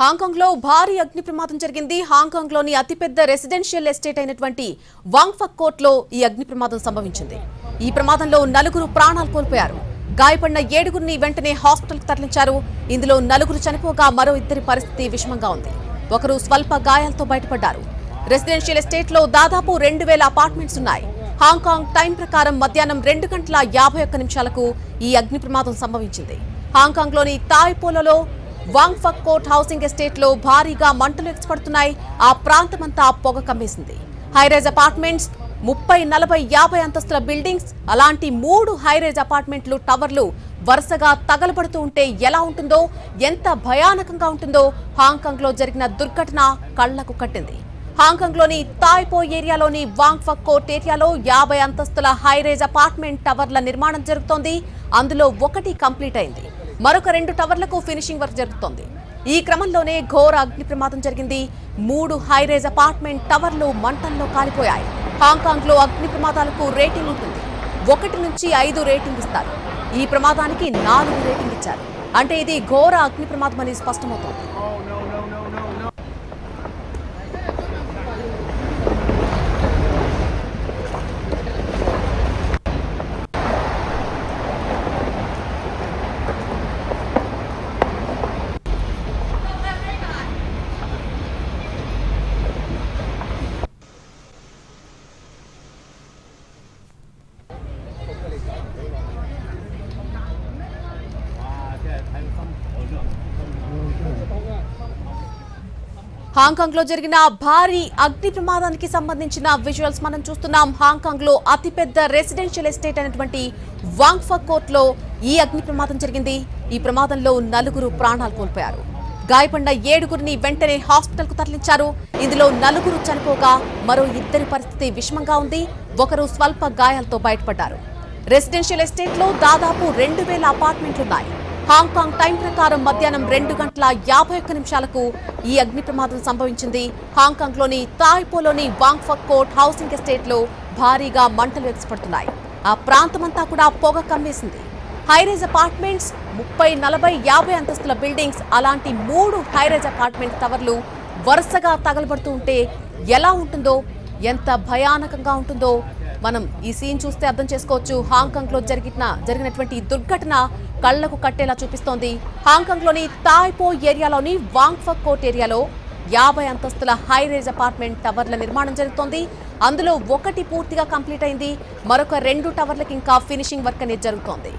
హాంకాంగ్లో భారీ అగ్ని ప్రమాదం జరిగింది. హాంకాంగ్లోని అతిపెద్ద రెసిడెన్షియల్ ఎస్టేట్ అయినటువంటి వాంగ్ఫక్ కోర్ట్లో ఈ అగ్ని ప్రమాదం సంభవించింది. ఈ ప్రమాదంలో నలుగురు ప్రాణాలు కోల్పోయారు. గాయపడిన ఏడుగురిని వెంటనే హాస్పిటల్కి తరలించారు. ఇందులో నలుగురు చనిపోగా మరో ఇద్దరి పరిస్థితి విషమంగా ఉంది. ఒకరు స్వల్ప గాయాలతో బయటపడ్డారు. రెసిడెన్షియల్ ఎస్టేట్లో దాదాపు రెండు వేల అపార్ట్మెంట్స్ ఉన్నాయి. హాంకాంగ్ టైం ప్రకారం మధ్యాహ్నం రెండు గంటల యాభై ఒక్క నిమిషాలకు ఈ అగ్ని ప్రమాదం సంభవించింది. హాంకాంగ్లోని తాయ్పోలలో వాంగ్ఫక్ కోర్ట్ హౌసింగ్ ఎస్టేట్లో భారీగా మంటలు ఎగసిపడుతున్నాయి ఆ ప్రాంతమంతా పొగ కమ్మేసింది. హైరైజ్ అపార్ట్మెంట్స్ ముప్పై నలభై యాభై అంతస్తుల బిల్డింగ్స్ అలాంటి మూడు హైరైజ్ అపార్ట్మెంట్లు టవర్లు వరుసగా తగలబడుతూ ఉంటే ఎలా ఉంటుందో ఎంత భయానకంగా ఉంటుందో హాంకాంగ్లో జరిగిన దుర్ఘటన కళ్ళకు కట్టింది. హాంకాంగ్లోని తాయ్పో ఏరియాలోని వాంగ్ఫక్ కోర్ట్ ఏరియాలో యాభై అంతస్తుల హైరేజ్ అపార్ట్మెంట్ టవర్ల నిర్మాణం జరుగుతోంది. అందులో ఒకటి కంప్లీట్ అయింది. మరొక రెండు టవర్లకు ఫినిషింగ్ వర్క్ జరుగుతోంది. ఈ క్రమంలోనే ఘోర అగ్ని ప్రమాదం జరిగింది. మూడు హైరేజ్ అపార్ట్మెంట్ టవర్లు మంటల్లో కాలిపోయాయి. హాంకాంగ్లో అగ్ని ప్రమాదాలకు రేటింగ్ ఉంటుంది. ఒకటి నుంచి ఐదు రేటింగ్ ఇస్తారు. ఈ ప్రమాదానికి నాలుగు రేటింగ్ ఇచ్చారు. అంటే ఇది ఘోర అగ్ని ప్రమాదం అని స్పష్టమవుతోంది. హాంకాంగ్లో జరిగిన భారీ అగ్ని ప్రమాదానికి సంబంధించిన విజువల్స్ మనం చూస్తున్నాం. హాంకాంగ్లో అతిపెద్ద రెసిడెన్షియల్ ఎస్టేట్ అయినటువంటి వాంగ్ఫక్ కోర్ట్లో ఈ అగ్ని ప్రమాదం జరిగింది. ఈ ప్రమాదంలో నలుగురు ప్రాణాలు కోల్పోయారు. గాయపడిన ఏడుగురిని వెంటనే హాస్పిటల్కు తరలించారు. ఇందులో నలుగురు చనిపోగా మరో ఇద్దరి పరిస్థితి విషమంగా ఉంది. ఒకరు స్వల్ప గాయాలతో బయటపడ్డారు. రెసిడెన్షియల్ ఎస్టేట్లో దాదాపు రెండు వేల అపార్ట్మెంట్లున్నాయి. హాంకాంగ్ టైం ప్రకారం మధ్యాహ్నం రెండు గంటల యాభై ఒక్క నిమిషాలకు ఈ అగ్ని ప్రమాదం సంభవించింది. హాంకాంగ్లోని తాయ్పోలోని వాంగ్ఫక్ కోర్ట్ హౌసింగ్ ఎస్టేట్లో భారీగా మంటలు ఎగసిపడుతున్నాయి ఆ ప్రాంతమంతా కూడా పొగ కమ్మేసింది. హైరేజ్ అపార్ట్మెంట్స్ ముప్పై నలభై యాభై అంతస్తుల బిల్డింగ్స్ అలాంటి మూడు హైరేజ్ అపార్ట్మెంట్ టవర్లు వరుసగా తగలబడుతూ ఉంటే ఎలా ఉంటుందో ఎంత భయానకంగా ఉంటుందో మనం ఈ సీన్ చూస్తే అర్థం చేసుకోవచ్చు. హాంకాంగ్లో జరిగిన జరిగినటువంటి దుర్ఘటన కళ్ళకు కట్టేలా చూపిస్తోంది. హాంకాంగ్లోని తాయ్పో ఏరియాలోని వాంగ్ఫక్ కోర్ట్ ఏరియాలో యాభై అంతస్తుల హైరేజ్ అపార్ట్మెంట్ టవర్ల నిర్మాణం జరుగుతోంది. అందులో ఒకటి పూర్తిగా కంప్లీట్ అయింది. మరొక రెండు టవర్లకు ఇంకా ఫినిషింగ్ వర్క్ అనేది జరుగుతోంది.